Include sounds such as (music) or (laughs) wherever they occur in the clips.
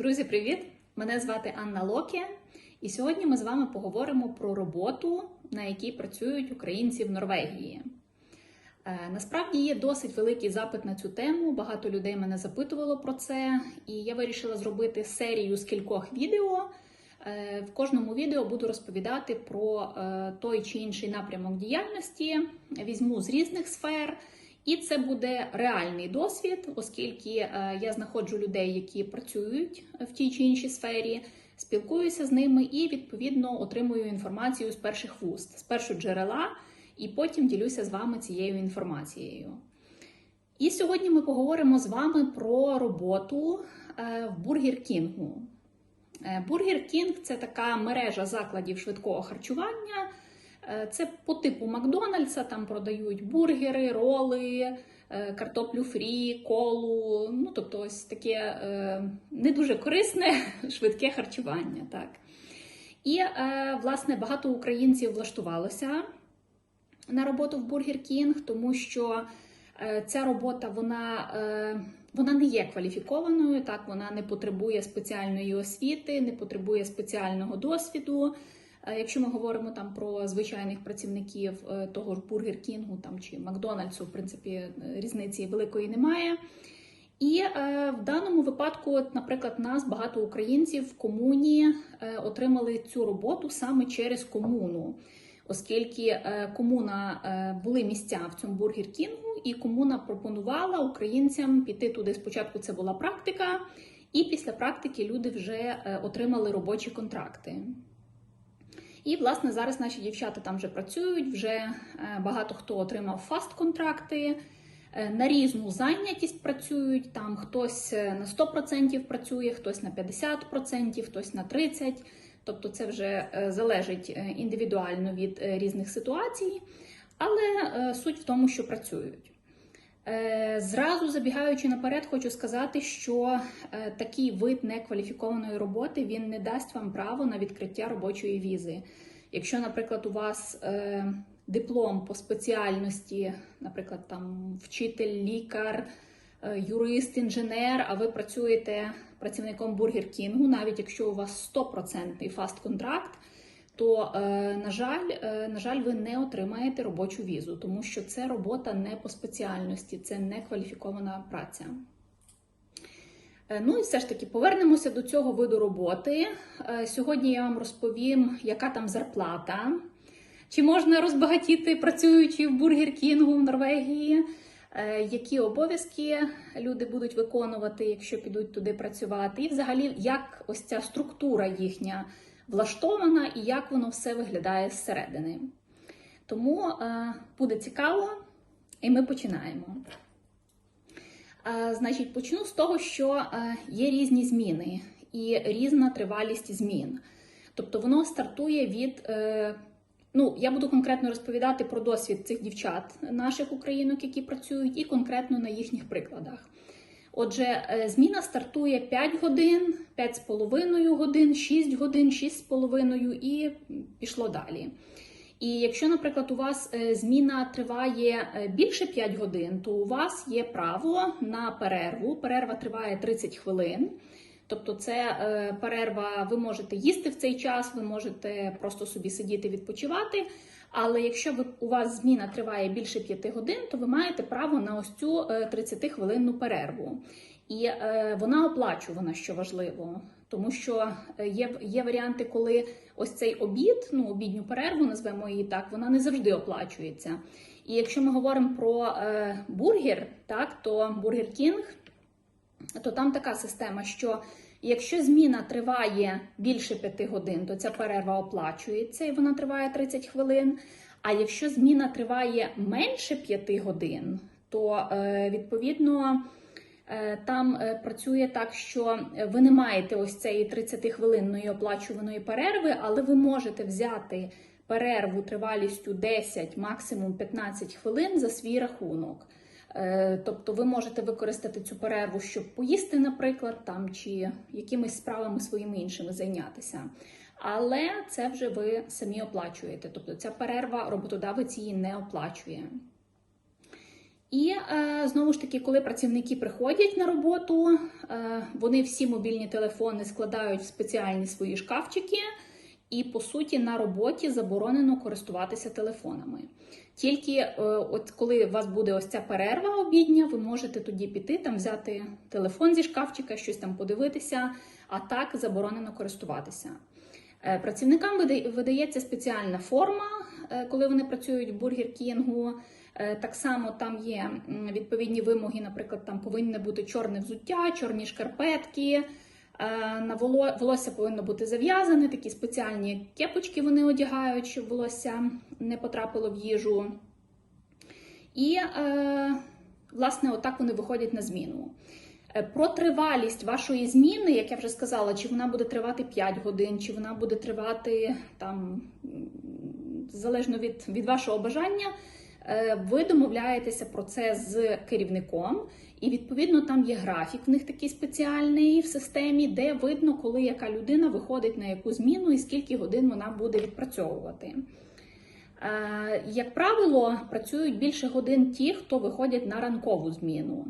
Друзі, привіт! Мене звати Анна Локі, і сьогодні ми з вами поговоримо про роботу, на якій працюють українці в Норвегії. Е, Насправді є досить великий запит на цю тему. Багато людей мене запитувало про це, і я вирішила зробити серію з кількох відео. Е, В кожному відео буду розповідати про е, той чи інший напрямок діяльності, візьму з різних сфер. І це буде реальний досвід, оскільки е, я знаходжу людей, які працюють в тій чи іншій сфері, спілкуюся з ними і відповідно отримую інформацію з перших вуст, з першого джерела, і потім ділюся з вами цією інформацією. І сьогодні ми поговоримо з вами про роботу е, в Бургер Кінгу. Бургер Кінг це така мережа закладів швидкого харчування. Е, Це по типу Макдональдса, там продають бургери, роли, е, картоплю фрі, колу. Ну, тобто, ось таке е, не дуже корисне, (laughs) швидке харчування. Так. І, власне, багато українців влаштувалося на роботу в Бургер Кінг, тому що ця робота вона, вона не є кваліфікованою, так, вона не потребує спеціальної освіти, не потребує спеціального досвіду. Е, Якщо ми говоримо там про звичайних працівників е, того ж Бургер Кінгу там чи Макдональдсу, в принципі, е, різниці великої немає. І е, в даному випадку, наприклад, нас багато українців в комуні е, отримали цю роботу саме через комуну, оскільки е, комуна е, були місця в цьому Бургер Кінгу, і комуна пропонувала українцям піти туди. Спочатку це була практика, і після практики люди вже е, отримали робочі контракти. І, власне, зараз наші дівчата там вже працюють, вже е, багато хто отримав фаст-контракти, е, на різну зайнятість працюють. Там хтось е, на 100% працює, хтось на 50%, хтось на 30%. Тобто це вже залежить індивідуально від різних ситуацій, але суть в тому, що працюють. Е, Зразу забігаючи наперед, хочу сказати, що е, такий вид некваліфікованої роботи він не дасть вам право на відкриття робочої візи. Якщо, наприклад, у вас е, диплом по спеціальності, наприклад, там вчитель, лікар, юрист, інженер, а ви працюєте працівником Бургер Кінгу, навіть якщо у вас 100% фаст-контракт, то, е, на жаль, е, на жаль, ви не отримаєте робочу візу, тому що це робота не по спеціальності, це не кваліфікована праця. Е, Ну і все ж таки повернемося до цього виду роботи. Сьогодні я вам розповім, яка там зарплата, чи можна розбагатіти, працюючи в Бургер Кінгу в Норвегії, які обов'язки люди будуть виконувати, якщо підуть туди працювати, і взагалі, як ось ця структура їхня влаштована і як воно все виглядає зсередини. Тому е, буде цікаво, і ми починаємо. Е, Значить, почну з того, що е, є різні зміни і різна тривалість змін. Тобто воно стартує від. е, Ну, я буду конкретно розповідати про досвід цих дівчат, наших українок, які працюють, і конкретно на їхніх прикладах. Отже, е, зміна стартує 5 годин, 5,5 годин, 6 годин, 6,5 і пішло далі. І якщо, наприклад, у вас е, зміна триває е, більше 5 годин, то у вас є право на перерву. Перерва триває 30 хвилин. Тобто, це перерва, ви можете їсти в цей час, ви можете просто собі сидіти відпочивати. Але якщо у вас зміна триває більше 5 годин, то ви маєте право на ось цю 30-хвилинну перерву. І е, вона оплачувана, що важливо, тому що е, є, є варіанти, коли ось цей обід, ну обідню перерву, назвемо її так, вона не завжди оплачується. І якщо ми говоримо про е, бургер, так то Бургер Кінг, то там така система, що якщо зміна триває більше 5 годин, то ця перерва оплачується і вона триває 30 хвилин. А якщо зміна триває менше 5 годин, то е, відповідно. Е, Там е, працює так, що ви не маєте ось цієї 30-хвилинної оплачуваної перерви, але ви можете взяти перерву тривалістю 10, максимум 15 хвилин за свій рахунок. Е, Тобто ви можете використати цю перерву, щоб поїсти, наприклад, там чи якимись справами своїми іншими зайнятися. Але це вже ви самі оплачуєте. Тобто ця перерва роботодавець її не оплачує. І е, знову ж таки, коли працівники приходять на роботу, е, вони всі мобільні телефони складають в спеціальні свої шкафчики, і по суті на роботі заборонено користуватися телефонами. Тільки е, от коли у вас буде ось ця перерва обідня, ви можете тоді піти там взяти телефон зі шкафчика, щось там подивитися, а так заборонено користуватися. Е, Працівникам видається спеціальна форма, е, коли вони працюють в Бургер Кінгу. Так само там є відповідні вимоги, наприклад, там повинне бути чорне взуття, чорні шкарпетки. Е, На воло- волосся повинно бути зав'язане, такі спеціальні кепочки вони одягають, щоб волосся не потрапило в їжу. І, е, власне, отак вони виходять на зміну. Е, Про тривалість вашої зміни, як я вже сказала, чи вона буде тривати 5 годин, чи вона буде тривати там залежно від, від вашого бажання, ви домовляєтеся про це з керівником, і відповідно там є графік в них такий спеціальний в системі, де видно, коли яка людина виходить на яку зміну і скільки годин вона буде відпрацьовувати. Е, Як правило, працюють більше годин ті, хто виходять на ранкову зміну.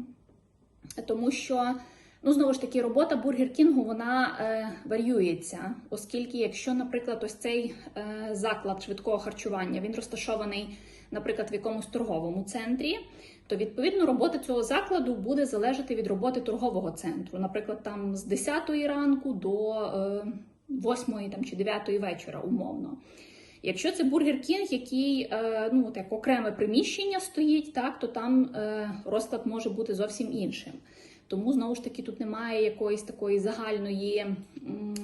Тому що, ну, знову ж таки, робота Бургер Кінгу вона е, варіюється, оскільки, якщо, наприклад, ось цей е, заклад швидкого харчування він розташований, наприклад, в якомусь торговому центрі, то відповідно робота цього закладу буде залежати від роботи торгового центру. Наприклад, там з 10 ранку до е, 8 там, чи 9 вечора, умовно. Якщо це Бургер Кінг, який е, ну, от як окреме приміщення стоїть, так, то там е, розклад може бути зовсім іншим. Тому знову ж таки тут немає якоїсь такої загальної,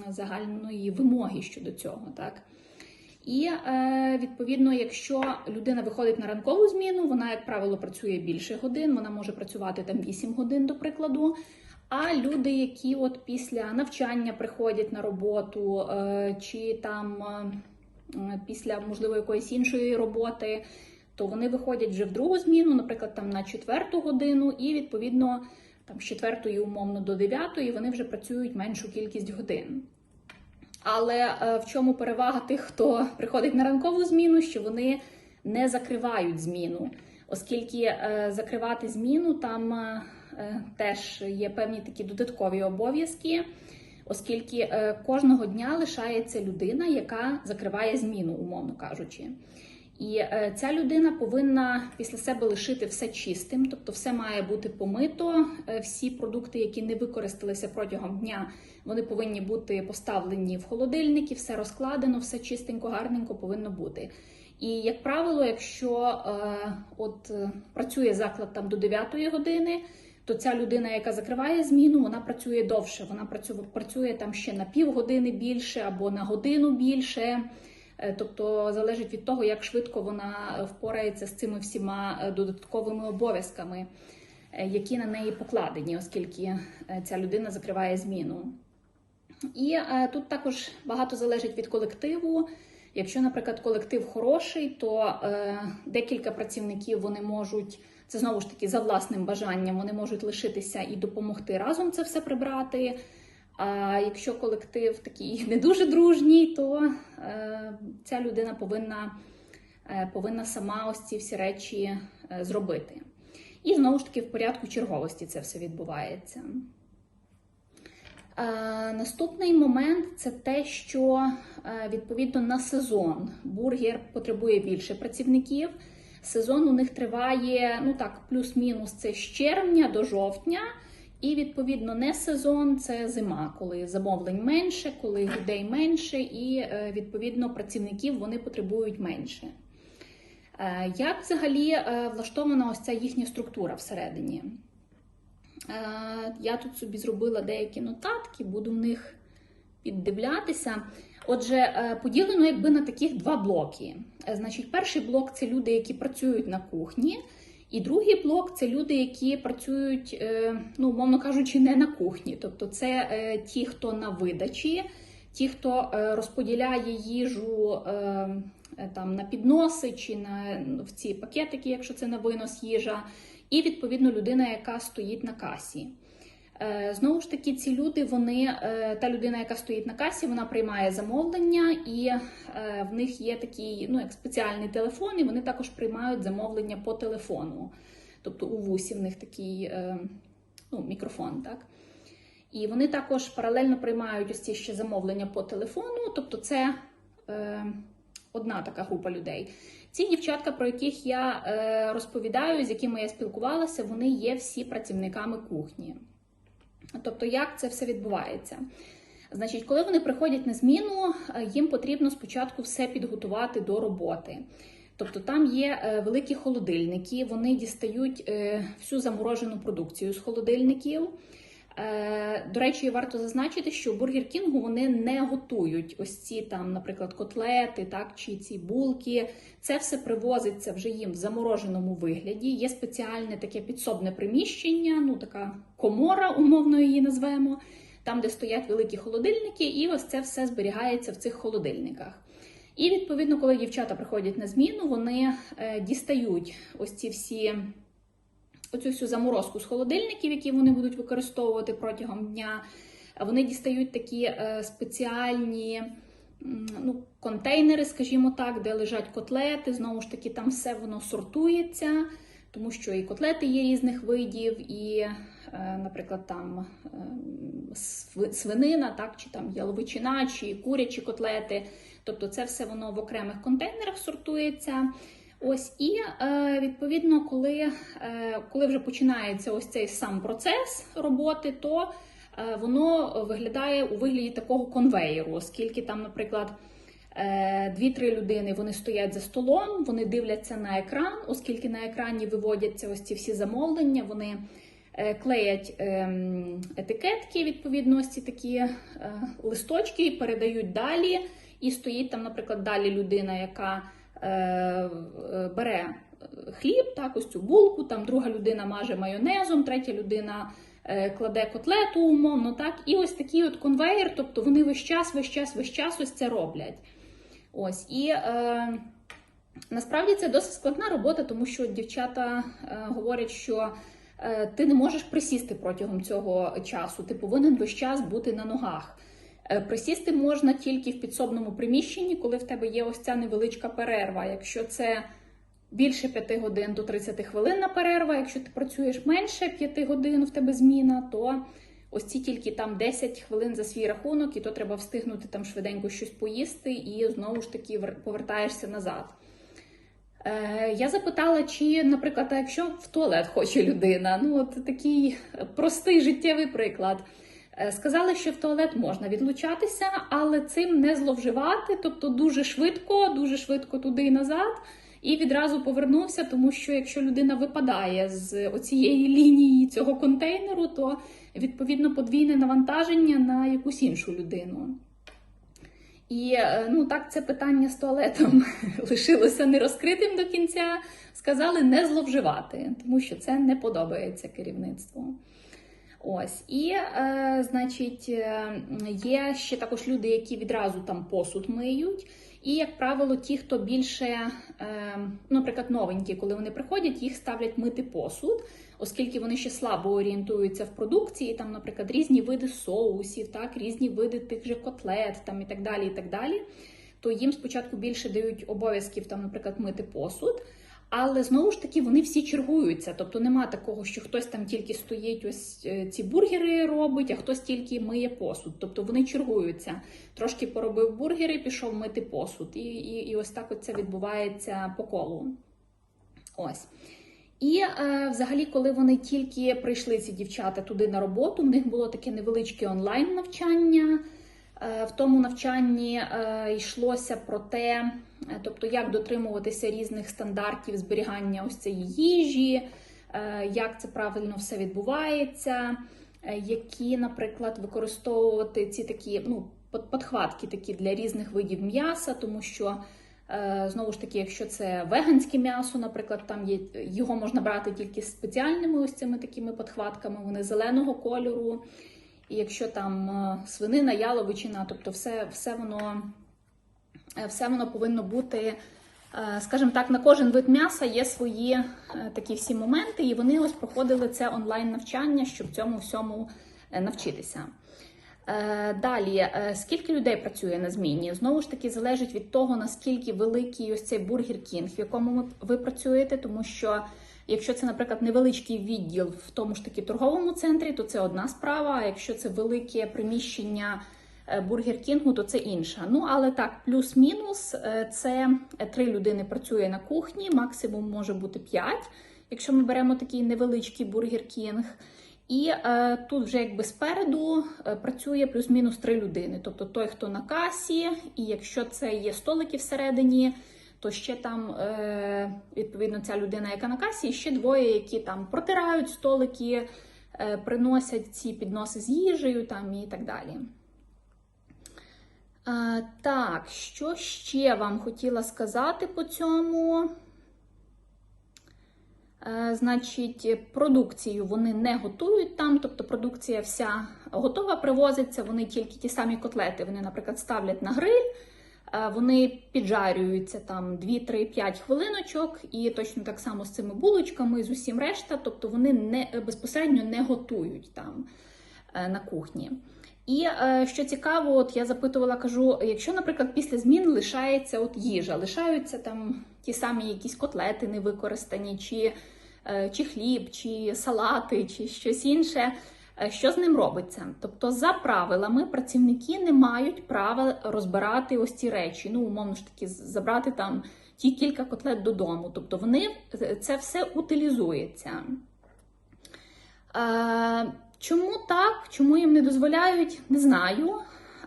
загальної вимоги щодо цього. Так. І е, відповідно, якщо людина виходить на ранкову зміну, вона, як правило, працює більше годин, вона може працювати там 8 годин, до прикладу. А люди, які от після навчання приходять на роботу, е, чи там е, після можливо якоїсь іншої роботи, то вони виходять вже в другу зміну, наприклад, там на четверту годину, і відповідно там з четвертої умовно до дев'ятої вони вже працюють меншу кількість годин. Але е, в чому перевага тих, хто приходить на ранкову зміну, що вони не закривають зміну, оскільки е, закривати зміну там е, теж є певні такі додаткові обов'язки, оскільки кожного дня лишається людина, яка закриває зміну, умовно кажучи. І е, ця людина повинна після себе лишити все чистим, тобто все має бути помито. Е, всі продукти, які не використалися протягом дня, вони повинні бути поставлені в холодильники, все розкладено, все чистенько, гарненько повинно бути. І як правило, якщо е, от е, працює заклад там до 9 години, то ця людина, яка закриває зміну, вона працює довше. Вона працює, працює там ще на півгодини більше або на годину більше. Е, Тобто залежить від того, як швидко вона впорається з цими всіма е, додатковими обов'язками, е, які на неї покладені, оскільки ця людина закриває зміну. І тут також багато залежить від колективу. Якщо, наприклад, колектив хороший, то декілька працівників вони можуть, це знову ж таки за власним бажанням, вони можуть лишитися і допомогти разом це все прибрати. А якщо колектив такий (laughs) не дуже дружній, то е, ця людина повинна, е, повинна сама ось ці всі речі е, зробити. І знову ж таки в порядку черговості це все відбувається. Наступний момент це те, що відповідно на сезон бургер потребує більше працівників. Сезон у них триває ну так, плюс-мінус це з червня до жовтня. І відповідно не сезон, це зима, коли замовлень менше, коли людей менше, і е, відповідно працівників вони потребують менше. Е, Як взагалі е, влаштована ось ця їхня структура всередині? Я тут собі зробила деякі нотатки, буду в них піддивлятися. Отже, поділено якби на таких два блоки. Значить, перший блок це люди, які працюють на кухні. І другий блок це люди, які працюють, е, ну, умовно кажучи, не на кухні. Тобто це е, ті, хто на видачі, ті, хто е, розподіляє їжу там, на підноси чи на, в ці пакетики, якщо це на винос їжа, і відповідно людина, яка стоїть на касі. Е, Знову ж таки, ці люди, вони, е, та людина, яка стоїть на касі, вона приймає замовлення, і е, в них є такий ну, як спеціальний телефон, і вони також приймають замовлення по телефону. тобто у вусі в них такий ну, мікрофон, так. І вони також паралельно приймають ось ці ще замовлення по телефону, тобто це е, одна така група людей. Ці дівчатка, про яких я е, розповідаю, з якими я спілкувалася, вони є всі працівниками кухні. Тобто, як це все відбувається? Значить, коли вони приходять на зміну, е, їм потрібно спочатку все підготувати до роботи. Тобто там є е, великі холодильники, вони дістають е, всю заморожену продукцію з холодильників. Е, До речі, варто зазначити, що Бургер Кінгу вони не готують ось ці там, наприклад, котлети, так чи ці булки. Це все привозиться вже їм в замороженому вигляді. Є спеціальне таке підсобне приміщення, ну така комора, умовно її назвемо, там, де стоять великі холодильники, і ось це все зберігається в цих холодильниках. І відповідно, коли дівчата приходять на зміну, вони е, дістають ось ці всі оцю всю заморозку з холодильників, які вони будуть використовувати протягом дня. Вони дістають такі е, спеціальні ну, контейнери, скажімо так, де лежать котлети. Знову ж таки, там все воно сортується, тому що і котлети є різних видів, і, е, наприклад, там е, свинина, так, чи там яловичина, чи курячі котлети. Тобто це все воно в окремих контейнерах сортується. Ось і е, відповідно, коли, е, коли вже починається ось цей сам процес роботи, то е, воно виглядає у вигляді такого конвеєру, оскільки там, наприклад, дві-три людини вони стоять за столом, вони дивляться на екран, оскільки на екрані виводяться ось ці всі замовлення, вони клеять ем, етикетки, відповідно, ось ці такі листочки, і передають далі. І стоїть там, наприклад, далі людина, яка бере хліб, так, ось цю булку, там друга людина маже майонезом, третя людина е, кладе котлету, умовно, так, і ось такий от конвейер, тобто вони весь час, весь час, весь час ось це роблять. Ось, і е, насправді це досить складна робота, тому що дівчата е, говорять, що е, ти не можеш присісти протягом цього часу, ти повинен весь час бути на ногах. Е, Присісти можна тільки в підсобному приміщенні, коли в тебе є ось ця невеличка перерва. Якщо це більше 5 годин, то 30 хвилинна перерва. Якщо ти працюєш менше 5 годин, в тебе зміна, то ось ці тільки там 10 хвилин за свій рахунок, і то треба встигнути там швиденько щось поїсти, і знову ж таки вер- повертаєшся назад. Е, Я запитала, чи, наприклад, якщо в туалет хоче людина, ну от такий простий життєвий приклад. Е, Сказали, що в туалет можна відлучатися, але цим не зловживати, тобто дуже швидко, дуже швидко туди і назад, і відразу повернувся, тому що якщо людина випадає з оцієї лінії цього контейнеру, то відповідно подвійне навантаження на якусь іншу людину. І е, ну так це питання з туалетом (laughs) лишилося нерозкритим до кінця. Сказали не зловживати, тому що це не подобається керівництву. Ось, і, е, значить, е, є ще також люди, які відразу там посуд миють. І, як правило, ті, хто більше, е, наприклад, новенькі, коли вони приходять, їх ставлять мити посуд, оскільки вони ще слабо орієнтуються в продукції, там, наприклад, різні види соусів, так, різні види тих же котлет, там і так далі. і так далі. То їм спочатку більше дають обов'язків, там, наприклад, мити посуд. Але знову ж таки вони всі чергуються. Тобто нема такого, що хтось там тільки стоїть, ось е, ці бургери робить, а хтось тільки миє посуд. Тобто вони чергуються. Трошки поробив бургери, пішов мити посуд. І, і, і ось так це відбувається по колу. Ось. І е, взагалі, коли вони тільки прийшли, ці дівчата туди на роботу, в них було таке невеличке онлайн навчання. Е, В тому навчанні е, йшлося про те, тобто як дотримуватися різних стандартів зберігання ось цієї їжі, е, як це правильно все відбувається, е, які, наприклад, використовувати ці такі ну, подхватки такі для різних видів м'яса, тому що. Е, Знову ж таки, якщо це веганське м'ясо, наприклад, там є його можна брати тільки з спеціальними ось цими такими подхватками, вони зеленого кольору. І якщо там е, свинина, яловичина, тобто все, все воно е, все воно повинно бути, е, скажімо так, на кожен вид м'яса є свої е, такі всі моменти, і вони ось проходили це онлайн навчання, щоб цьому всьому е, навчитися. Е, Далі, е, скільки людей працює на зміні? Знову ж таки, залежить від того, наскільки великий ось цей бургер кінг, в якому ви- працюєте, тому що Якщо це, наприклад, невеличкий відділ в тому ж таки торговому центрі, то це одна справа. А якщо це велике приміщення е, Бургер Кінгу, то це інша. Ну але так, плюс-мінус, е, це три людини працює на кухні, максимум може бути п'ять, якщо ми беремо такий невеличкий Бургер Кінг. І е, тут вже якби спереду е, працює плюс-мінус три людини. Тобто той, хто на касі, і якщо це є столики всередині, то ще там е, відповідно ця людина, яка на касі, і ще двоє, які там протирають столики, е, приносять ці підноси з їжею там і так далі. Так, що ще вам хотіла сказати по цьому? Е, Значить, продукцію вони не готують там, тобто продукція вся готова привозиться, вони тільки ті самі котлети, вони, наприклад, ставлять на гриль, е, вони піджарюються там 2-3-5 хвилиночок, і точно так само з цими булочками, з усім решта, тобто вони не, безпосередньо не готують там е, на кухні. І е, що цікаво, от я запитувала, кажу: якщо, наприклад, після змін лишається от їжа, лишаються там ті самі якісь котлети невикористані, чи, е, чи хліб, чи салати, чи щось інше. е, Що з ним робиться? Тобто, за правилами, працівники не мають права розбирати ось ці речі. Ну, умовно ж таки, забрати там ті кілька котлет додому. Тобто, вони це все утилізується. Чому так? Чому їм не дозволяють, не знаю.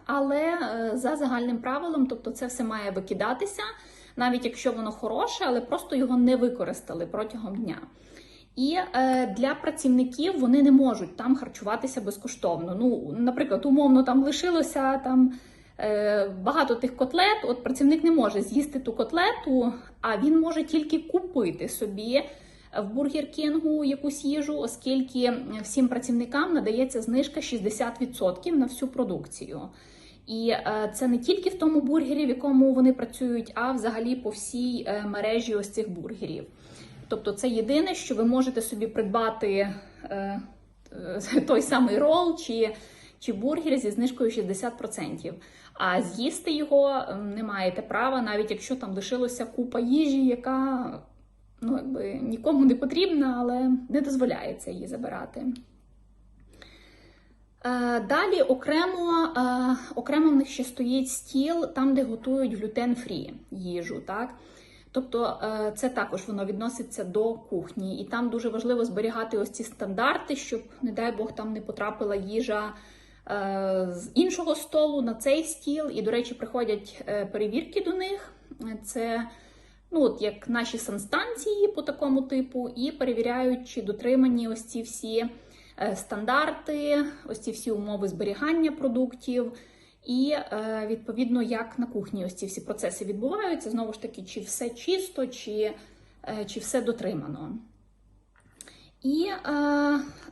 Але е, за загальним правилом, тобто це все має викидатися, навіть якщо воно хороше, але просто його не використали протягом дня. І е, для працівників вони не можуть там харчуватися безкоштовно. Ну, наприклад, умовно там лишилося там е, багато тих котлет. От працівник не може з'їсти ту котлету, а він може тільки купити собі в Бургер Кінгу якусь їжу, оскільки всім працівникам надається знижка 60% на всю продукцію. І е, це не тільки в тому бургері, в якому вони працюють, а взагалі по всій е, мережі ось цих бургерів. Тобто, це єдине, що ви можете собі придбати е, (laughs) той самий рол чи, чи бургер зі знижкою 60%. А з'їсти його не маєте права, навіть якщо там лишилося купа їжі, яка ну, якби, нікому не потрібна, але не дозволяється її забирати. Е, Далі окремо, е, окремо в них ще стоїть стіл там, де готують глютен-фрі їжу. Так? Тобто е, це також воно відноситься до кухні, і там дуже важливо зберігати ось ці стандарти, щоб, не дай Бог, там не потрапила їжа з іншого столу на цей стіл. І, до речі, приходять перевірки до них. Це ну, от як наші санстанції по такому типу, і перевіряють, чи дотримані ось ці всі е, стандарти, ось ці всі умови зберігання продуктів. І е, відповідно, як на кухні ось ці всі процеси відбуваються, знову ж таки, чи все чисто, чи, е, чи все дотримано. І,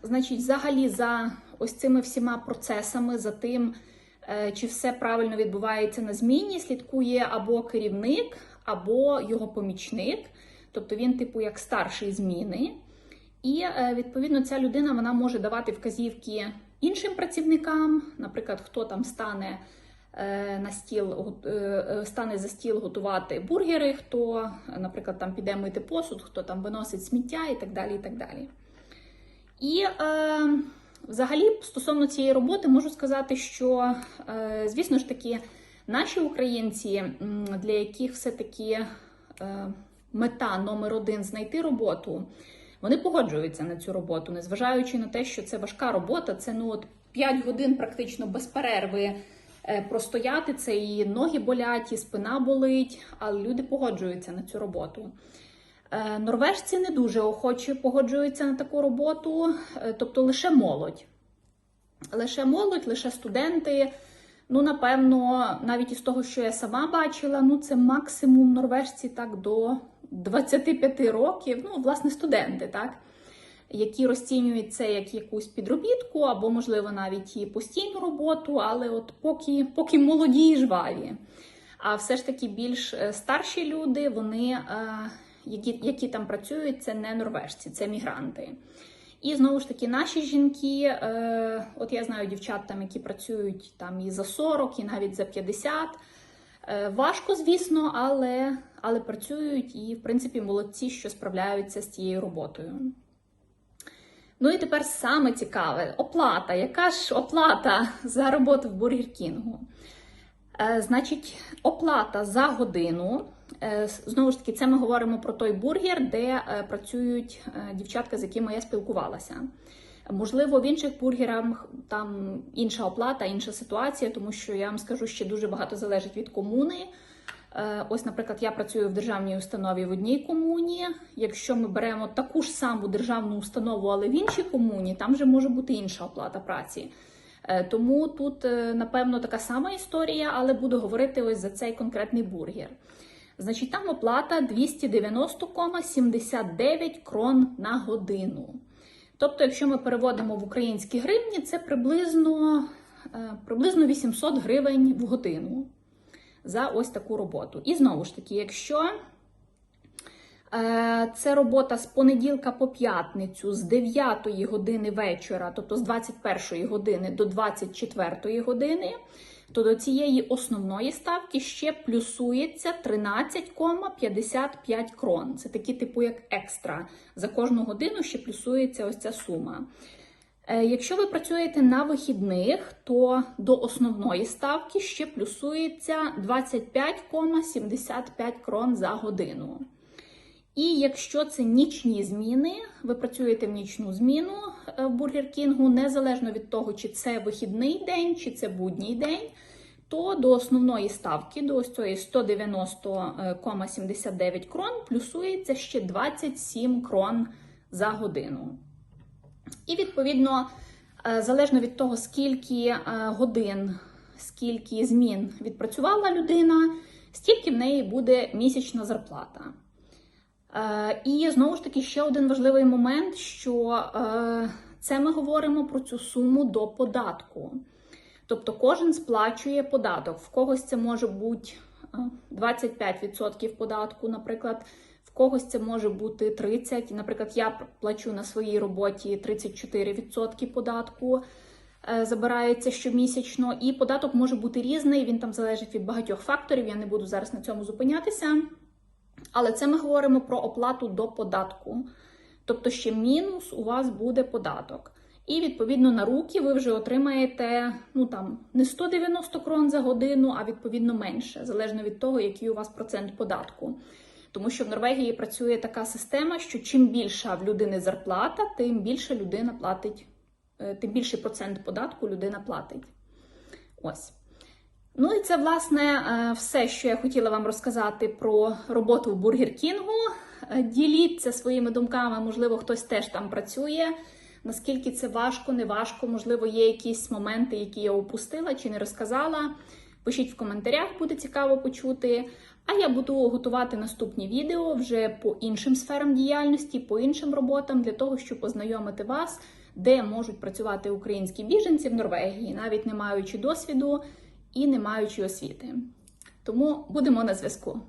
значить, взагалі, за ось цими всіма процесами, за тим, чи все правильно відбувається на зміні, слідкує або керівник, або його помічник, тобто він, типу, як старший зміни. І е, відповідно ця людина вона може давати вказівки іншим працівникам, наприклад, хто там стане е, на стіл, е, стане за стіл готувати бургери, хто, наприклад, там піде мити посуд, хто там виносить сміття і так далі. І так далі. І е, взагалі, стосовно цієї роботи, можу сказати, що, е, звісно ж таки, наші українці, для яких все-таки е, мета номер один знайти роботу, вони погоджуються на цю роботу, незважаючи на те, що це важка робота, це ну от 5 годин практично без перерви е, простояти, це і ноги болять, і спина болить, але люди погоджуються на цю роботу. Е, Норвежці не дуже охоче погоджуються на таку роботу, тобто лише молодь. Лише молодь, лише студенти. Ну, напевно, навіть із того, що я сама бачила, ну це максимум норвежці так до 25 років, ну, власне, студенти, так, які розцінюють це як якусь підробітку, або, можливо, навіть і постійну роботу, але от поки, поки молоді і жваві. А все ж таки більш е, старші люди, вони, е, які, які там працюють, це не норвежці, це мігранти. І знову ж таки, наші жінки, е, от я знаю дівчат, там, які працюють там і за 40, і навіть за 50. Е, Важко, звісно, але, але працюють і, в принципі, молодці, що справляються з цією роботою. Ну і тепер саме цікаве оплата. Яка ж оплата за роботу в Бургер Кінгу? Е, Значить, оплата за годину. Е, Знову ж таки, це ми говоримо про той бургер, де е, працюють е, дівчатка, з якими я спілкувалася. Можливо, в інших бургерах там інша оплата, інша ситуація, тому що я вам скажу, ще дуже багато залежить від комуни. Ось, наприклад, я працюю в державній установі в одній комуні. Якщо ми беремо таку ж саму державну установу, але в іншій комуні, там вже може бути інша оплата праці. Тому тут, напевно, така сама історія, але буду говорити ось за цей конкретний бургер. Значить, там оплата 290,79 крон на годину. Тобто, якщо ми переводимо в українські гривні, це приблизно, е, приблизно 800 гривень в годину за ось таку роботу. І знову ж таки, якщо е, це робота з понеділка по п'ятницю з 9 години вечора, тобто з 21 години до 24 години, то до цієї основної ставки ще плюсується 13,55 крон. Це такі типу як екстра. За кожну годину ще плюсується ось ця сума. Е, Якщо ви працюєте на вихідних, то до основної ставки ще плюсується 25,75 крон за годину. І якщо це нічні зміни, ви працюєте в нічну зміну е, в Бургер Кінгу, незалежно від того, чи це вихідний день, чи це будній день, то до основної ставки, до ось цієї 190,79 крон, плюсується ще 27 крон за годину. І відповідно, е, залежно від того, скільки е, годин, скільки змін відпрацювала людина, стільки в неї буде місячна зарплата. Е, І знову ж таки, ще один важливий момент, що е, це ми говоримо про цю суму до податку. Тобто кожен сплачує податок. В когось це може бути е, 25% податку, наприклад, в когось це може бути 30%. Наприклад, я плачу на своїй роботі 34% податку. е, Забирається щомісячно, і податок може бути різний. Він там залежить від багатьох факторів. Я не буду зараз на цьому зупинятися. Але це ми говоримо про оплату до податку. Тобто ще мінус у вас буде податок. І відповідно на руки ви вже отримаєте ну там не 190 крон за годину, а відповідно менше, залежно від того, який у вас процент податку. Тому що в Норвегії працює така система, що чим більша в людини зарплата, тим більше людина платить, е, тим більший процент податку людина платить. Ось. Ну і це, власне, е, все, що я хотіла вам розказати про роботу в Бургер Кінгу. Е, Діліться своїми думками, можливо, хтось теж там працює. Наскільки це важко, не важко, можливо, є якісь моменти, які я упустила чи не розказала. Пишіть в коментарях, буде цікаво почути. А я буду готувати наступні відео вже по іншим сферам діяльності, по іншим роботам, для того, щоб познайомити вас, де можуть працювати українські біженці в Норвегії, навіть не маючи досвіду і не маючи освіти. Тому будемо на зв'язку.